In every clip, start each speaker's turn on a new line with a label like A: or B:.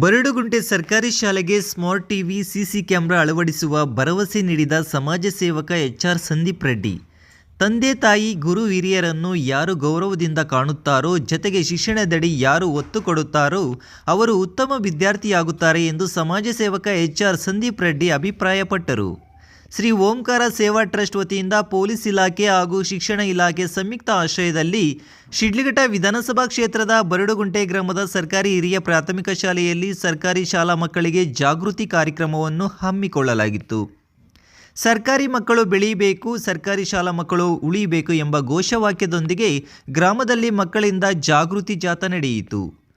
A: ಬರಡುಗುಂಟೆ ಸರ್ಕಾರಿ ಶಾಲೆಗೆ smart TV, CC camera ಅಳವಡಿಸುವ ಭರವಸೆ ನೀಡಿದ ಸಮಾಜ ಸೇವಕ ಎಚ್ ಆರ್ ಸಂದೀಪ್ ರೆಡ್ಡಿ. ತಂದೆ, ತಾಯಿ, ಗುರು ಹಿರಿಯರನ್ನು ಯಾರು ಗೌರವದಿಂದ ಕಾಣುತ್ತಾರೋ, ಜತೆಗೆ ಶಿಕ್ಷಣದಡಿ ಯಾರು ಒತ್ತು ಕೊಡುತ್ತಾರೋ, ಅವರು ಉತ್ತಮ ವಿದ್ಯಾರ್ಥಿಯಾಗುತ್ತಾರೆ ಎಂದು ಸಮಾಜ ಸೇವಕ ಎಚ್ ಆರ್ ಸಂದೀಪ್ ರೆಡ್ಡಿ ಅಭಿಪ್ರಾಯಪಟ್ಟರು. ಶ್ರೀ ಓಂಕಾರ ಸೇವಾ ಟ್ರಸ್ಟ್ ವತಿಯಿಂದ ಪೊಲೀಸ್ ಇಲಾಖೆ ಹಾಗೂ ಶಿಕ್ಷಣ ಇಲಾಖೆ ಸಂಯುಕ್ತ ಆಶ್ರಯದಲ್ಲಿ ಶಿಡ್ಲಘಟ್ಟ ವಿಧಾನಸಭಾ ಕ್ಷೇತ್ರದ ಬರಡುಗುಂಟೆ ಗ್ರಾಮದ ಸರ್ಕಾರಿ ಹಿರಿಯ ಪ್ರಾಥಮಿಕ ಶಾಲೆಯಲ್ಲಿ ಸರ್ಕಾರಿ ಶಾಲಾ ಮಕ್ಕಳಿಗೆ ಜಾಗೃತಿ ಕಾರ್ಯಕ್ರಮವನ್ನು ಹಮ್ಮಿಕೊಳ್ಳಲಾಗಿತ್ತು. ಸರ್ಕಾರಿ ಮಕ್ಕಳು ಬೆಳೀಬೇಕು, ಸರ್ಕಾರಿ ಶಾಲಾ ಮಕ್ಕಳು ಉಳಿಯಬೇಕು ಎಂಬ ಘೋಷವಾಕ್ಯದೊಂದಿಗೆ ಗ್ರಾಮದಲ್ಲಿ ಮಕ್ಕಳಿಂದ ಜಾಗೃತಿ ಜಾಥಾ ನಡೆಯಿತು.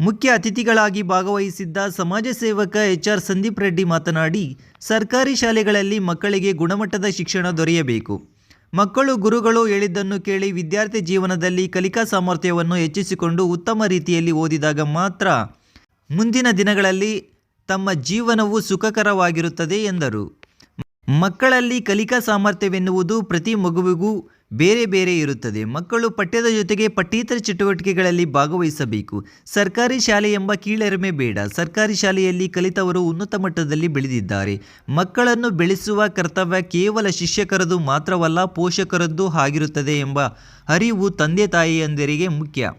A: ಮುಖ್ಯ ಅತಿಥಿಗಳಾಗಿ ಭಾಗವಹಿಸಿದ್ದ ಸಮಾಜ ಸೇವಕ ಎಚ್ ಆರ್ ಸಂದೀಪ್ ರೆಡ್ಡಿ ಮಾತನಾಡಿ, ಸರ್ಕಾರಿ ಶಾಲೆಗಳಲ್ಲಿ ಮಕ್ಕಳಿಗೆ ಗುಣಮಟ್ಟದ ಶಿಕ್ಷಣ ದೊರೆಯಬೇಕು. ಮಕ್ಕಳು, ಗುರುಗಳು ಹೇಳಿದ್ದನ್ನು ಕೇಳಿ ವಿದ್ಯಾರ್ಥಿ ಜೀವನದಲ್ಲಿ ಕಲಿಕಾ ಸಾಮರ್ಥ್ಯವನ್ನು ಹೆಚ್ಚಿಸಿಕೊಂಡು ಉತ್ತಮ ರೀತಿಯಲ್ಲಿ ಓದಿದಾಗ ಮಾತ್ರ ಮುಂದಿನ ದಿನಗಳಲ್ಲಿ ತಮ್ಮ ಜೀವನವು ಸುಖಕರವಾಗಿರುತ್ತದೆ ಎಂದರು. ಮಕ್ಕಳಲ್ಲಿ ಕಲಿಕಾ ಸಾಮರ್ಥ್ಯವೆನ್ನುವುದು ಪ್ರತಿ ಮಗುವಿಗೂ ಬೇರೆ ಬೇರೆ ಇರುತ್ತದೆ. ಮಕ್ಕಳು ಪಠ್ಯದ ಜೊತೆಗೆ ಪಠ್ಯೇತರ ಚಟುವಟಿಕೆಗಳಲ್ಲಿ ಭಾಗವಹಿಸಬೇಕು. ಸರ್ಕಾರಿ ಶಾಲೆ ಎಂಬ ಕೀಳರಿಮೆ ಬೇಡ. ಸರ್ಕಾರಿ ಶಾಲೆಯಲ್ಲಿ ಕಲಿತವರು ಉನ್ನತ ಮಟ್ಟದಲ್ಲಿ ಬೆಳೆದಿದ್ದಾರೆ. ಮಕ್ಕಳನ್ನು ಬೆಳೆಸುವ ಕರ್ತವ್ಯ ಕೇವಲ ಶಿಕ್ಷಕರದು ಮಾತ್ರವಲ್ಲ, ಪೋಷಕರದ್ದು ಆಗಿರುತ್ತದೆ ಎಂಬ ಅರಿವು ತಂದೆ ತಾಯಿಯಂದರಿಗೆ ಮುಖ್ಯ.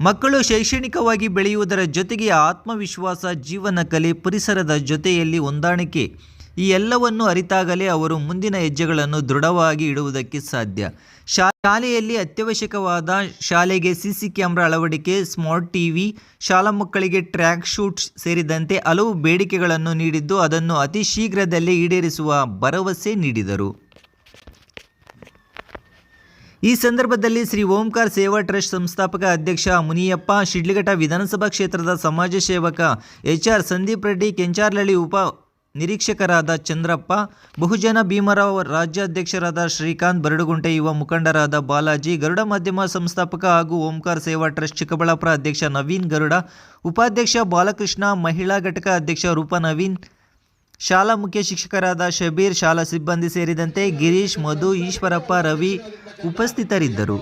A: ಮಕ್ಕಳು ಶೈಕ್ಷಣಿಕವಾಗಿ ಬೆಳೆಯುವುದರ ಜೊತೆಗೆ ಆತ್ಮವಿಶ್ವಾಸ ಜೀವನ ಕಲೆ ಪರಿಸರದ ಜೊತೆಯಲ್ಲಿ ಹೊಂದಾಣಿಕೆ ಈ ಎಲ್ಲವನ್ನು ಅರಿತಾಗಲೇ ಅವರು ಮುಂದಿನ ಹೆಜ್ಜೆಗಳನ್ನು ದೃಢವಾಗಿ ಇಡುವುದಕ್ಕೆ ಸಾಧ್ಯ. ಶಾಲೆಯಲ್ಲಿ ಅತ್ಯವಶ್ಯಕವಾದ ಶಾಲೆಗೆ ಸಿಸಿ ಕ್ಯಾಮ್ರಾ ಅಳವಡಿಕೆ, ಸ್ಮಾರ್ಟ್ ಟಿವಿ ಶಾಲಾ ಮಕ್ಕಳಿಗೆ ಟ್ರ್ಯಾಕ್ ಶೂಟ್ ಸೇರಿದಂತೆ ಹಲವು ಬೇಡಿಕೆಗಳನ್ನು ನೀಡಿದ್ದು ಅದನ್ನು ಅತಿ ಶೀಘ್ರದಲ್ಲೇ ಈಡೇರಿಸುವ ಭರವಸೆ ನೀಡಿದರು. ಈ ಸಂದರ್ಭದಲ್ಲಿ ಶ್ರೀ ಓಂಕಾರ ಸೇವಾ ಟ್ರಸ್ಟ್ ಸಂಸ್ಥಾಪಕ ಅಧ್ಯಕ್ಷ ಮುನಿಯಪ್ಪ, ಶಿಡ್ಲಘಟ್ಟ ವಿಧಾನಸಭಾ ಕ್ಷೇತ್ರದ ಸಮಾಜ ಸೇವಕ ಎಚ್ ಆರ್ ಸಂದೀಪ್ ರೆಡ್ಡಿ ಕೆಂಚಾರ್ಲಳ್ಳಿ ಉಪ ನಿರೀಕ್ಷಕರಾದ ಚಂದ್ರಪ್ಪ, ಬಹುಜನ ಭೀಮರಾವ್ ರಾಜ್ಯಾಧ್ಯಕ್ಷರಾದ ಶ್ರೀಕಾಂತ್ ಬರಡುಗುಂಟೆ ಯುವ ಮುಖಂಡರಾದ ಬಾಲಾಜಿ, ಗರುಡ ಮಾಧ್ಯಮ ಸಂಸ್ಥಾಪಕ ಹಾಗೂ ಓಂಕಾರ ಸೇವಾ ಟ್ರಸ್ಟ್ ಚಿಕ್ಕಬಳ್ಳಾಪುರ ಅಧ್ಯಕ್ಷ ನವೀನ್ ಗರುಡ, ಉಪಾಧ್ಯಕ್ಷ ಬಾಲಕೃಷ್ಣ, ಮಹಿಳಾ ಘಟಕ ಅಧ್ಯಕ್ಷ ರೂಪ ನವೀನ್, ಶಾಲಾ ಮುಖ್ಯ ಶಿಕ್ಷಕರಾದ ಶಬೀರ್, ಶಾಲಾ ಸಿಬ್ಬಂದಿ ಸೇರಿದಂತೆ ಗಿರೀಶ್, ಮಧು, ಈಶ್ವರಪ್ಪ, ರವಿ ಉಪಸ್ಥಿತರಿದ್ದರು.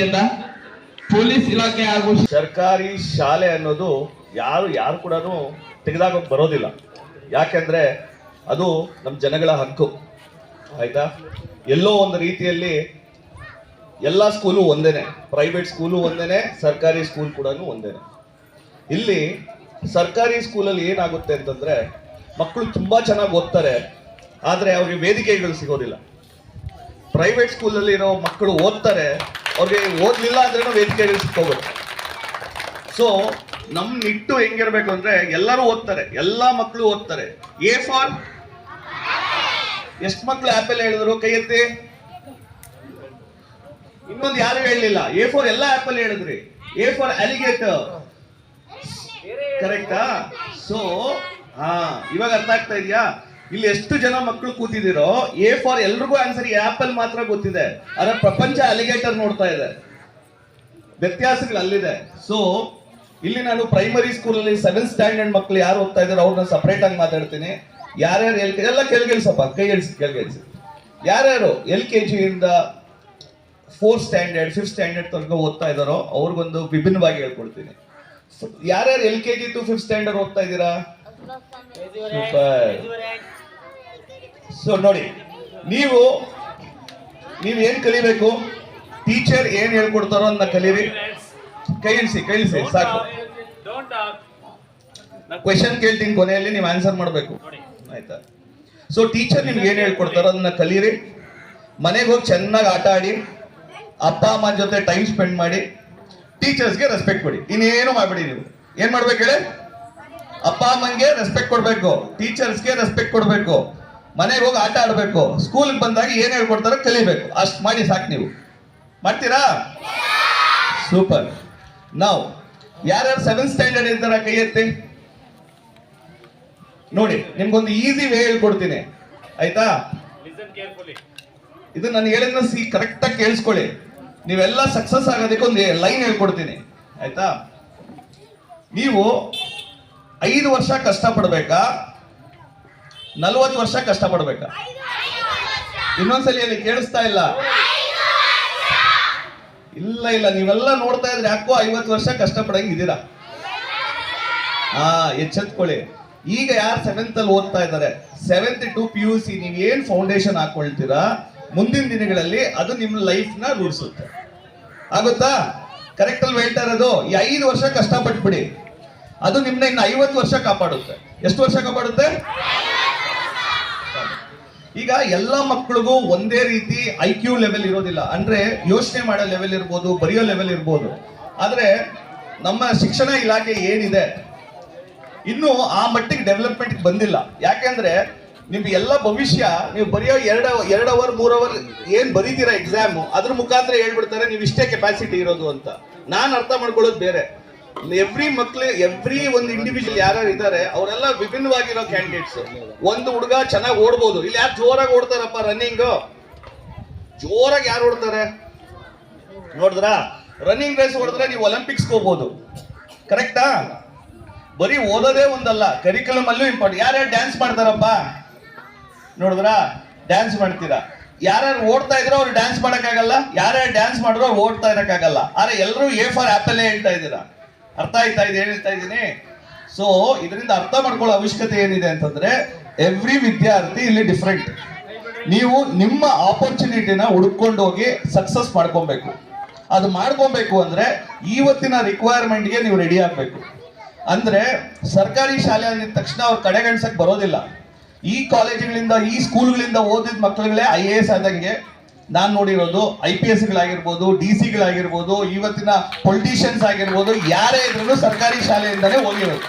B: ವತಿಯಿಂದ ಪೊಲೀಸ್ ಇಲಾಖೆ ಹಾಗೂ
C: ಸರ್ಕಾರಿ ಶಾಲೆ ಅನ್ನೋದು ಯಾರು ಯಾರು ಕೂಡ ತೆಗೆದಾಗ ಬರೋದಿಲ್ಲ. ಯಾಕೆಂದ್ರೆ ಅದು ನಮ್ಮ ಜನಗಳ ಹಕ್ಕು. ಆಯ್ತಾ? ಎಲ್ಲೋ ಒಂದು ರೀತಿಯಲ್ಲಿ ಎಲ್ಲ ಸ್ಕೂಲು ಒಂದೇನೆ. ಪ್ರೈವೇಟ್ ಸ್ಕೂಲು ಒಂದೇನೆ, ಸರ್ಕಾರಿ ಸ್ಕೂಲ್ ಕೂಡ ಒಂದೇನೆ. ಇಲ್ಲಿ ಸರ್ಕಾರಿ ಸ್ಕೂಲಲ್ಲಿ ಏನಾಗುತ್ತೆ ಅಂತಂದ್ರೆ ಮಕ್ಕಳು ತುಂಬಾ ಚೆನ್ನಾಗಿ ಓದ್ತಾರೆ, ಆದರೆ ಅವ್ರಿಗೆ ವೇದಿಕೆಗಳು ಸಿಗೋದಿಲ್ಲ. ಪ್ರೈವೇಟ್ ಸ್ಕೂಲಲ್ಲಿ ಇರೋ ಮಕ್ಕಳು ಓದ್ತಾರೆ ಅವ್ರಿಗೆ ಓದ್ಲಿಲ್ಲ ಅಂದ್ರೂ ವೇದಿಕೆ ಸಿಕ್ಕೋಗುತ್ತೆ ಸೊ ನಮ್ ನಿಟ್ಟು ಹೆಂಗಿರ್ಬೇಕು ಅಂದ್ರೆ ಎಲ್ಲರೂ ಓದ್ತಾರೆ ಎಲ್ಲಾ ಮಕ್ಕಳು ಓದ್ತಾರೆ. A for? ಎಷ್ಟು ಮಕ್ಕಳು ಆಪಲ್ ಹೇಳಿದ್ರು? ಕೈ ಎತ್ತಿ? ಇನ್ನೊಂದು ಯಾರು ಹೇಳಲಿಲ್ಲ? ಎ ಫಾರ್ ಎಲ್ಲ ಆಪಲ್ ಹೇಳಿದ್ರಿ. A for alligator. ಕರೆಕ್ಟಾ ಸೊ ಹಾ ಇವಾಗ ಅರ್ಥ ಆಗ್ತಾ ಇದೆಯಾ? ಇಲ್ಲಿ ಎಷ್ಟು ಜನ ಮಕ್ಕಳು ಕೂತಿದಿರೋ ಎ ಫಾರ್ ಎಲ್ರಿಗೂ ಆನ್ಸರ್ ಆಪಲ್ ಮಾತ್ರ ಗೊತ್ತಿದೆ. ಆದ್ರೆ ಪ್ರಪಂಚ ಅಲಿಗೇಟರ್ ನೋಡ್ತಾ ಇದೆ. ವ್ಯತ್ಯಾಸಗಳು ಅಲ್ಲಿದೆ. ಸೊ ಇಲ್ಲಿ ನಾನು ಪ್ರೈಮರಿ ಸ್ಕೂಲಲ್ಲಿ ಸೆವೆಂತ್ ಸ್ಟ್ಯಾಂಡರ್ಡ್ ಮಕ್ಕಳು ಯಾರು ಓದ್ತಾ ಇದಾರೆ ಅವ್ರನ್ನ ಸಪ್ರೇಟ್ ಆಗಿ ಮಾತಾಡ್ತೀನಿ. ಯಾರ್ಯಾರು ಎಲ್ ಕೆ ಎಲ್ಲ ಕೆಳಗಿಳಿಸಪ್ಪ ಕೈ ಇಳಿಸಿ ಕೆಳಗಿಳಿಸಿ ಯಾರ್ಯಾರು ಎಲ್ ಕೆ ಜಿಯಿಂದ ಫೋರ್ತ್ ಸ್ಟ್ಯಾಂಡರ್ಡ್ ಫಿಫ್ತ್ ಸ್ಟ್ಯಾಂಡರ್ಡ್ ತನಕ ಓದ್ತಾ ಇದ್ದಾರೋ ಅವ್ರಿಗೊಂದು ವಿಭಿನ್ನವಾಗಿ ಹೇಳ್ಕೊಡ್ತೀನಿ. ಯಾರ್ಯಾರು L K G to fifth standard ಓದ್ತಾ ಇದ್ದೀರಾ? ಸೊ ನೋಡಿ ನೀವು ನೀವು ಏನ್ ಕಲಿಬೇಕು? ಟೀಚರ್ ಏನ್ ಹೇಳ್ಕೊಡ್ತಾರೋ ಅದನ್ನ ಕಲೀರಿ. ಕೈ ಇಳಿಸಿ ಕೈ ಇಳಿಸಿ ಸಾಕು ಕ್ವೆಶನ್ ಕೇಳ್ತೀನಿ ಕೊನೆಯಲ್ಲಿ ನೀವು ಆನ್ಸರ್ ಮಾಡಬೇಕು. ಆಯ್ತಾ? ಸೊ ಟೀಚರ್ ನಿಮ್ಗೆ ಏನ್ ಹೇಳ್ಕೊಡ್ತಾರೋ ಅದನ್ನ ಕಲೀರಿ. ಮನೆಗೆ ಹೋಗಿ ಚೆನ್ನಾಗಿ ಆಟ ಆಡಿ ಅಪ್ಪ ಅಮ್ಮನ ಜೊತೆ ಟೈಮ್ ಸ್ಪೆಂಡ್ ಮಾಡಿ ಟೀಚರ್ಸ್ಗೆ ರೆಸ್ಪೆಕ್ಟ್ ಕೊಡಿ. ಇನ್ನೇನು ಮಾಡಬೇಡಿ ನೀವು. ಏನ್ ಮಾಡ್ಬೇಕು ಹೇಳಿ? ಅಪ್ಪ ಅಮ್ಮಂಗೆ ರೆಸ್ಪೆಕ್ಟ್ ಕೊಡಬೇಕು. ಟೀಚರ್ಸ್ಗೆ ರೆಸ್ಪೆಕ್ಟ್ ಕೊಡ್ಬೇಕು. ಮನೆಗೆ ಹೋಗಿ ಆಟ ಆಡಬೇಕು. ಸ್ಕೂಲ್ಗೆ ಬಂದಾಗ ಏನು ಹೇಳ್ಕೊಡ್ತಾರೋ ಕಲಿಬೇಕು. ಅಷ್ಟು ಮಾಡಿ ಸಾಕು ನೀವು. ಮಾಡ್ತೀರಾ? ಸೂಪರ್ ನಾವು ಯಾರ್ಯಾರು ಸೆವೆಂತ್ ಸ್ಟ್ಯಾಂಡರ್ಡ್ ಇರ್ತಾರ ಕೈ ಎತ್ತಿ ನೋಡಿ, ನಿಮ್ಗೊಂದು ಈಸಿ ವೇ ಹೇಳ್ಕೊಡ್ತೀನಿ. ಆಯ್ತಾ? ಇದು ನಾನು ಹೇಳಿದ್ರೆ ಸಿ ಕರೆಕ್ಟ್ ಆಗಿ ಕೇಳಿಸ್ಕೊಳ್ಳಿ. ನೀವೆಲ್ಲ ಸಕ್ಸಸ್ ಆಗೋದಕ್ಕೆ ಒಂದು ಲೈನ್ ಹೇಳ್ಕೊಡ್ತೀನಿ. ಆಯ್ತಾ? ನೀವು ಐದು ವರ್ಷ ಕಷ್ಟಪಡ್ಬೇಕಾ? ನಲ್ವತ್ತು ವರ್ಷ ಕಷ್ಟಪಡ್ಬೇಕ? ಇನ್ನೊಂದ್ಸಲಿ ಅಲ್ಲಿ ಕೇಳಿಸ್ತಾ ಇಲ್ಲ? ಇಲ್ಲ ಇಲ್ಲ, ನೀವೆಲ್ಲ ನೋಡ್ತಾ ಇದ್ರೆ ಯಾಕೋ ಐವತ್ತು ವರ್ಷ ಕಷ್ಟಪಡಂಗೆ ಇದ್ದೀರಾ? ಹಾ ಎಚ್ಚೆತ್ಕೊಳ್ಳಿ. ಈಗ ಯಾರು ಸೆವೆಂತ್ ಅಲ್ಲಿ ಓದ್ತಾ ಇದ್ದಾರೆ? Seventh to P U C ನೀವು ಏನ್ ಫೌಂಡೇಶನ್ ಹಾಕೊಳ್ತೀರಾ? ಮುಂದಿನ ದಿನಗಳಲ್ಲಿ ಅದು ನಿಮ್ಮ ಲೈಫ್ನ ರೂಢಿಸುತ್ತೆ. ಆಗುತ್ತಾ? ಕರೆಕ್ಟ್ ಅಲ್ಲಿ ಹೇಳ್ತಾ ಇರೋದು? ಈ ಐದು ವರ್ಷ ಕಷ್ಟಪಟ್ಬಿಡಿ. ಅದು ನಿಮ್ನ ಇನ್ನು ಐವತ್ತು ವರ್ಷ ಕಾಪಾಡುತ್ತೆ. ಎಷ್ಟು ವರ್ಷ ಕಾಪಾಡುತ್ತೆ? ಈಗ ಎಲ್ಲ ಮಕ್ಕಳಿಗೂ ಒಂದೇ ರೀತಿ ಐ ಕ್ಯೂ ಲೆವೆಲ್ ಇರೋದಿಲ್ಲ. ಅಂದ್ರೆ ಯೋಚನೆ ಮಾಡೋ ಲೆವೆಲ್ ಇರ್ಬೋದು, ಬರೆಯೋ ಲೆವೆಲ್ ಇರ್ಬೋದು. ಆದ್ರೆ ನಮ್ಮ ಶಿಕ್ಷಣ ಇಲಾಖೆ ಏನಿದೆ? ಇನ್ನು ಆ ಮಟ್ಟಿಗೆ ಡೆವಲಪ್ಮೆಂಟ್ ಬಂದಿಲ್ಲ. ಯಾಕೆಂದ್ರೆ ನಿಮ್ಗೆ ಎಲ್ಲ ಭವಿಷ್ಯ, ನೀವು ಬರೆಯೋ ಎರಡು ಎರಡು ಅವರ್ ಮೂರು ಅವರ್ ಏನ್ ಬರೀತೀರಾ ಎಕ್ಸಾಮ್ ಅದ್ರ ಮುಖಾಂತರ ಹೇಳ್ಬಿಡ್ತಾರೆ, ನೀವು ಇಷ್ಟೇ ಕೆಪಾಸಿಟಿ ಇರೋದು ಅಂತ. ನಾನು ಅರ್ಥ ಮಾಡ್ಕೊಳ್ಳೋದು ಬೇರೆ. ಎವ್ರಿ ಮಕ್ಳು ಎವ್ರಿ ಒಂದು ಇಂಡಿವಿಜುವಲ್ ಯಾರು ಇದ್ದಾರೆ, ಅವರೆಲ್ಲ ವಿಭಿನ್ನವಾಗಿರೋ ಕ್ಯಾಂಡಿಡೇಟ್ಸ್ ಒಂದು ಹುಡುಗ ಚೆನ್ನಾಗಿ ಓಡ್ಬೋದು. ಇಲ್ಲಿ ಯಾರು ಜೋರಾಗಿ ಓಡ್ತಾರಪ್ಪ ರನ್ನಿಂಗ್ ಜೋರಾಗಿ ಯಾರು ಓಡ್ತಾರೆ? ನೋಡಿದ್ರಾ? ರನ್ನಿಂಗ್ ರೇಸ್ ಓಡಿದ್ರೆ ನೀವು ಒಲಿಂಪಿಕ್ಸ್ ಹೋಗ್ಬೋದು. ಕರೆಕ್ಟಾ ಬರೀ ಓದೋದೇ ಒಂದಲ್ಲ ಕರಿಕ್ಯುಲಮ್ ಅಲ್ಲೂ ಇಂಪಾರ್ಟೆಂಟ್ ಯಾರ್ಯಾರು ಡ್ಯಾನ್ಸ್ ಮಾಡ್ತಾರಪ್ಪ? ನೋಡಿದ್ರಾ? ಡ್ಯಾನ್ಸ್ ಮಾಡ್ತೀರಾ? ಯಾರ್ಯಾರು ಓಡ್ತಾ ಇದ್ರೋ ಅವ್ರು ಡ್ಯಾನ್ಸ್ ಮಾಡಕ್ಕಾಗಲ್ಲ. ಯಾರ್ಯಾರು ಡ್ಯಾನ್ಸ್ ಮಾಡಿದ್ರು ಅವ್ರು ಓಡ್ತಾ ಇರೋಕ್ಕಾಗಲ್ಲ. ಆದ್ರೆ ಎಲ್ಲರೂ ಎ ಫಾರ್ ಆ್ಯಪಲ್ಲೇ ಹೇಳ್ತಾ ಇದ್ದೀರಾ? ಅರ್ಥ ಆಯ್ತಾ ಇದೆ, ಹೇಳ್ತಾ ಇದ್ದೀನಿ? ಸೊ ಇದರಿಂದ ಅರ್ಥ ಮಾಡ್ಕೊಳ್ಳೋ ಅವಶ್ಯಕತೆ ಏನಿದೆ ಅಂತಂದ್ರೆ ಎವ್ರಿ ವಿದ್ಯಾರ್ಥಿ ಇಲ್ಲಿ ಡಿಫ್ರೆಂಟ್ ನೀವು ನಿಮ್ಮ ಆಪರ್ಚುನಿಟಿನ ಹುಡ್ಕೊಂಡು ಹೋಗಿ ಸಕ್ಸಸ್ ಮಾಡ್ಕೊಬೇಕು. ಅದು ಮಾಡ್ಕೊಬೇಕು ಅಂದ್ರೆ ಇವತ್ತಿನ ರಿಕ್ವೈರ್ಮೆಂಟ್ಗೆ ನೀವು ರೆಡಿ ಆಗ್ಬೇಕು. ಅಂದ್ರೆ ಸರ್ಕಾರಿ ಶಾಲೆ ಅಂದಿದ ತಕ್ಷಣ ಅವ್ರು ಕಡೆಗಣಿಸಕ್ ಬರೋದಿಲ್ಲ. ಈ ಕಾಲೇಜುಗಳಿಂದ ಈ ಸ್ಕೂಲ್ಗಳಿಂದ ಓದಿದ ಮಕ್ಕಳುಗಳೇ ಐ ಎ ಎಸ್ ಆದಂಗೆ ನಾನ್ ನೋಡಿರೋದು ಐ ಪಿ ಎಸ್ ಗಳಾಗಿರ್ಬೋದು ಡಿ ಸಿ ಗಳಾಗಿರ್ಬೋದು, ಇವತ್ತಿನ ಪೊಲಿಟಿಷಿಯನ್ಸ್ ಆಗಿರ್ಬೋದು, ಯಾರೇ ಇದ್ರು ಸರ್ಕಾರಿ ಶಾಲೆಯಿಂದಲೇ ಹೋಗಿರೋದು.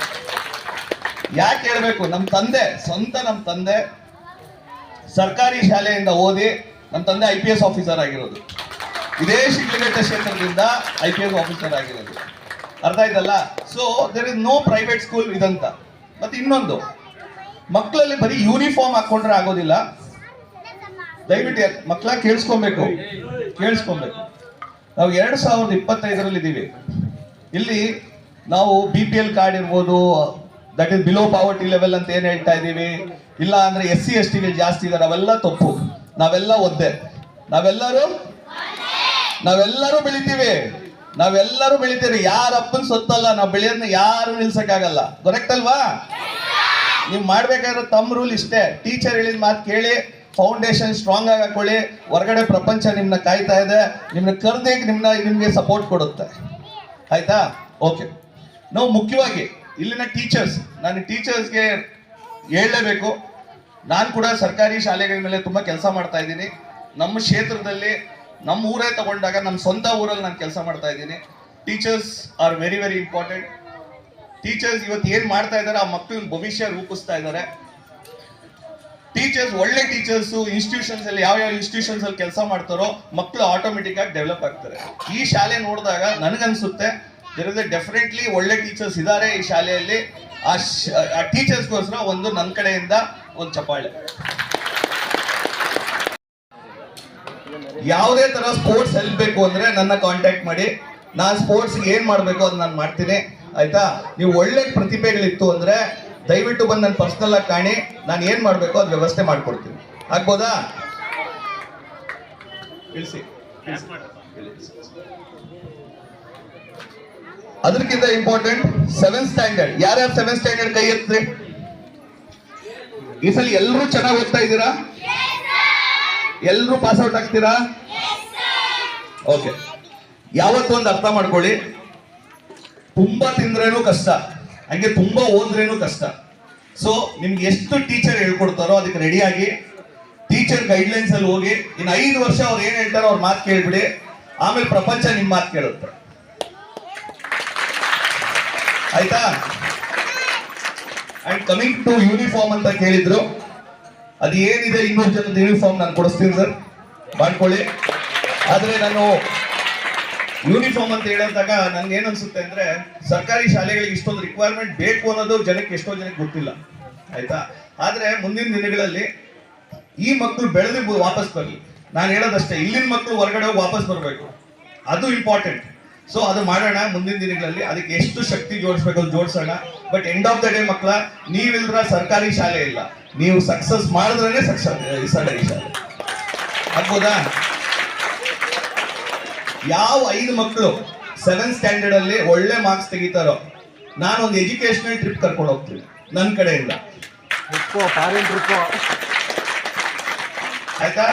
C: ಯಾಕೆ ಹೇಳ್ಬೇಕು? ನಮ್ಮ ತಂದೆ, ಸ್ವಂತ ನಮ್ಮ ತಂದೆ ಸರ್ಕಾರಿ ಶಾಲೆಯಿಂದ ಓದಿ ನಮ್ಮ ತಂದೆ ಐ ಪಿ ಎಸ್ ಆಫೀಸರ್ ಆಗಿರೋದು. ವಿದೇಶಿ ಶಿಡ್ಲಘಟ್ಟ ಕ್ಷೇತ್ರದಿಂದ ಐ ಪಿ ಎಸ್ ಆಫೀಸರ್ ಆಗಿರೋದು. ಅರ್ಥ ಆಯ್ತಲ್ಲ? So there is no private school ಇದಂತ. ಮತ್ತೆ ಇನ್ನೊಂದು ಮಕ್ಕಳಲ್ಲಿ ಬರೀ ಯೂನಿಫಾರ್ಮ್ ಹಾಕೊಂಡ್ರೆ ಆಗೋದಿಲ್ಲ. ದಯವಿಟ್ಟು ಮಕ್ಕಳ ಕೇಳಿಸ್ಕೊಬೇಕು. ಕೇಳಿಸ್ಕೊಬೇಕು. ನಾವು ಎರಡು ಸಾವಿರದ ಇಪ್ಪತ್ತೈದರಲ್ಲಿ ಇದ್ದೀವಿ. ಇಲ್ಲಿ ನಾವು ಬಿ ಪಿ ಎಲ್ ಕಾರ್ಡ್ ಇರ್ಬೋದು that is below poverty level ಅಂತ ಏನು ಹೇಳ್ತಾ ಇದ್ದೀವಿ. ಇಲ್ಲ ಅಂದ್ರೆ ಎಸ್ ಸಿ ಎಸ್ ಟಿ ಜಾಸ್ತಿ ಇದೆ ಅವೆಲ್ಲ ತಪ್ಪು. ನಾವೆಲ್ಲ ಒದ್ದೆ ನಾವೆಲ್ಲರೂ ನಾವೆಲ್ಲರೂ ಬೆಳಿತೀವಿ. ನಾವೆಲ್ಲರೂ ಬೆಳಿತೀವಿ. ಯಾರಪ್ಪನ ಸೊತ್ತಲ್ಲ ನಾವು ಬೆಳೆಯೋದನ್ನ ಯಾರು ನಿಲ್ಸಕ್ಕಾಗಲ್ಲ. ಕರೆಕ್ಟ್ ಅಲ್ವಾ? ನೀವು ಮಾಡ್ಬೇಕಾದ್ರೆ ತಮ್ಮ ರೂಲ್ ಇಷ್ಟೇ. ಟೀಚರ್ ಹೇಳಿದ ಮಾತು ಕೇಳಿ. ಫೌಂಡೇಶನ್ ಸ್ಟ್ರಾಂಗ್ ಆಗಿ ಹಾಕೊಳ್ಳಿ ಹೊರಗಡೆ ಪ್ರಪಂಚ ನಿಮ್ನ ಕಾಯ್ತಾ ಇದೆ. ನಿಮ್ನ ಕರ್ದೆ ನಿಮ್ನ ನಿಮ್ಗೆ ಸಪೋರ್ಟ್ ಕೊಡುತ್ತೆ. ಆಯ್ತಾ? ಓಕೆ ನಾವು ಮುಖ್ಯವಾಗಿ ಇಲ್ಲಿನ ಟೀಚರ್ಸ್ ನಾನು ಟೀಚರ್ಸ್ಗೆ ಹೇಳಲೇಬೇಕು. ನಾನು ಕೂಡ ಸರ್ಕಾರಿ ಶಾಲೆಗಳ ಮೇಲೆ ತುಂಬ ಕೆಲಸ ಮಾಡ್ತಾ ಇದ್ದೀನಿ. ನಮ್ಮ ಕ್ಷೇತ್ರದಲ್ಲಿ ನಮ್ಮ ಊರೇ ತಗೊಂಡಾಗ ನಮ್ಮ ಸ್ವಂತ ಊರಲ್ಲಿ ನಾನು ಕೆಲಸ ಮಾಡ್ತಾ ಇದ್ದೀನಿ. Teachers are very very important teachers ಇವತ್ತು ಏನು ಮಾಡ್ತಾ ಇದ್ದಾರೆ ಆ ಮಕ್ಕಳ ಭವಿಷ್ಯ ರೂಪಿಸ್ತಾ ಇದ್ದಾರೆ. ಟೀಚರ್ಸ್, ಒಳ್ಳೆ ಟೀಚರ್ಸ್ ಇನ್ಸ್ಟಿಟ್ಯೂಷನ್ಸ್ ಅಲ್ಲಿ ಯಾವ ಯಾವ ಇನ್ಸ್ಟಿಟ್ಯೂಷನ್ಸ್ ಅಲ್ಲಿ ಕೆಲಸ ಮಾಡ್ತಾರೋ ಮಕ್ಕಳು ಆಟೋಮೆಟಿಕ್ ಆಗಿ ಡೆವಲಪ್ ಆಗ್ತಾರೆ. ಈ ಶಾಲೆ ನೋಡಿದಾಗ ನನಗನ್ಸುತ್ತೆ ದರ್ ಇಸ್ ಡೆಫಿನೆಟ್ಲಿ ಒಳ್ಳೆ ಟೀಚರ್ಸ್ ಇದ್ದಾರೆ ಈ ಶಾಲೆಯಲ್ಲಿ. ಆ ಟೀಚರ್ಸ್ಗೋಸ್ಕರ ಒಂದು ನನ್ನ ಕಡೆಯಿಂದ ಒಂದು ಚಪ್ಪಾಳೆ. ಯಾವುದೇ ತರ ಸ್ಪೋರ್ಟ್ಸ್ ಹೆಲ್ಪ್ ಬೇಕು ಅಂದ್ರೆ ನನ್ನ ಕಾಂಟ್ಯಾಕ್ಟ್ ಮಾಡಿ. ನಾನು ಸ್ಪೋರ್ಟ್ಸ್ ಏನ್ ಮಾಡಬೇಕು ಅದು ನಾನು ಮಾಡ್ತೀನಿ. ಆಯ್ತಾ? ನೀವು ಒಳ್ಳೆ ಪ್ರತಿಭೆಗಳಿತ್ತು ಅಂದ್ರೆ ದಯವಿಟ್ಟು ಬಂದು ನನ್ನ ಪರ್ಸ್ನಲ್ ಆಗಿ ಕಾಣಿ. ನಾನು ಏನ್ ಮಾಡ್ಬೇಕು ಅದು ವ್ಯವಸ್ಥೆ ಮಾಡ್ಕೊಡ್ತೀನಿ. ಆಗ್ಬೋದಾ? ಇಳಿಸಿ ಅದಕ್ಕಿಂತ ಇಂಪಾರ್ಟೆಂಟ್ ಸೆವೆಂತ್ ಸ್ಟ್ಯಾಂಡರ್ಡ್ ಯಾರ್ಯಾರು ಸೆವೆಂತ್ ಸ್ಟ್ಯಾಂಡರ್ಡ್ ಕೈ ಎತ್ತಿ ಈ ಸಲ ಎಲ್ಲರೂ ಚೆನ್ನಾಗಿ ಓದ್ತಾ ಇದ್ದೀರಾ? ಎಲ್ಲರೂ ಪಾಸ್ ಔಟ್ ಆಗ್ತೀರಾ? ಓಕೆ ಯಾವತ್ತೊಂದು ಅರ್ಥ ಮಾಡ್ಕೊಳ್ಳಿ. ತುಂಬಾ ತಿಂದ್ರೇನು ಕಷ್ಟ. ಹಂಗೆ ತುಂಬಾ ಓದ್ರೇನು ಕಷ್ಟ. ಸೊ ನಿಮ್ಗೆ ಎಷ್ಟು ಟೀಚರ್ ಹೇಳ್ಕೊಡ್ತಾರೋ ಅದಕ್ಕೆ ರೆಡಿಯಾಗಿ ಟೀಚರ್ ಗೈಡ್ಲೈನ್ಸ್ ಅಲ್ಲಿ ಹೋಗಿ ಇನ್ನು ಐದು ವರ್ಷ ಅವ್ರು ಏನ್ ಹೇಳ್ತಾರೋ ಅವ್ರ ಮಾತು ಕೇಳ್ಬಿಡಿ. ಆಮೇಲೆ ಪ್ರಪಂಚ ನಿಮ್ ಮಾತು ಕೇಳುತ್ತೆ. ಆಯ್ತಾ? ಅಂಡ್ ಕಮಿಂಗ್ ಟು ಯೂನಿಫಾರ್ಮ್ ಅಂತ ಕೇಳಿದ್ರು. ಅದು ಏನಿದೆ ಇನ್ನೂರು ಜನದ ಯೂನಿಫಾರ್ಮ್ ನಾನು ಕೊಡಿಸ್ತೀನಿ ಸರ್ ಮಾಡ್ಕೊಳ್ಳಿ. ಆದ್ರೆ ನಾನು ಯೂನಿಫಾರ್ಮ್ ಅಂತ ಹೇಳಿದಾಗ ನನ್ಗೆ ಏನ್ ಅನ್ಸುತ್ತೆ ಅಂದ್ರೆ ಸರ್ಕಾರಿ ಶಾಲೆಗಳಿಗೆ ಇಷ್ಟೊಂದು ರಿಕ್ವೈರ್ಮೆಂಟ್ ಬೇಕು ಅನ್ನೋದು ಜನಕ್ಕೆ ಎಷ್ಟೋ ಜನಕ್ಕೆ ಗೊತ್ತಿಲ್ಲ. ಆಯ್ತಾ? ಆದ್ರೆ ಮುಂದಿನ ದಿನಗಳಲ್ಲಿ ಈ ಮಕ್ಕಳು ಬೆಳೆದು ವಾಪಸ್ ಬರಲಿ. ನಾನು ಹೇಳೋದಷ್ಟೇ, ಇಲ್ಲಿನ ಮಕ್ಕಳು ಹೊರಗಡೆ ಹೋಗಿ ವಾಪಸ್ ಬರಬೇಕು. ಅದು ಇಂಪಾರ್ಟೆಂಟ್ ಸೊ ಅದು ಮಾಡೋಣ ಮುಂದಿನ ದಿನಗಳಲ್ಲಿ. ಅದಕ್ಕೆ ಎಷ್ಟು ಶಕ್ತಿ ಜೋಡಿಸ್ಬೇಕು ಜೋಡಿಸೋಣ. But end of the day ಮಕ್ಕಳ ನೀವಿಲ್ದ್ರ ಸರ್ಕಾರಿ ಶಾಲೆ ಇಲ್ಲ. ನೀವು ಸಕ್ಸಸ್ ಮಾಡಿದ್ರೇ ಸಕ್ಸಸ್ ಸರ್ಕಾರಿ ಶಾಲೆ. ಆಗ್ಬೋದಾ? ಯಾವ ಐದು ಮಕ್ಕಳು ಸೆವೆಂತ್ ಸ್ಟ್ಯಾಂಡರ್ಡ್ ಅಲ್ಲಿ ಒಳ್ಳೆ ಮಾರ್ಕ್ಸ್ ತೆಗಿತಾರೋ ಒಂದು ಎಜುಕೇಶನಲ್ ಟ್ರಿಪ್ ಕರ್ಕೊಂಡು ಹೋಗ್ತೀನಿ ನನ್ನ ಕಡೆಯಿಂದ. ಆಯ್ತಾ?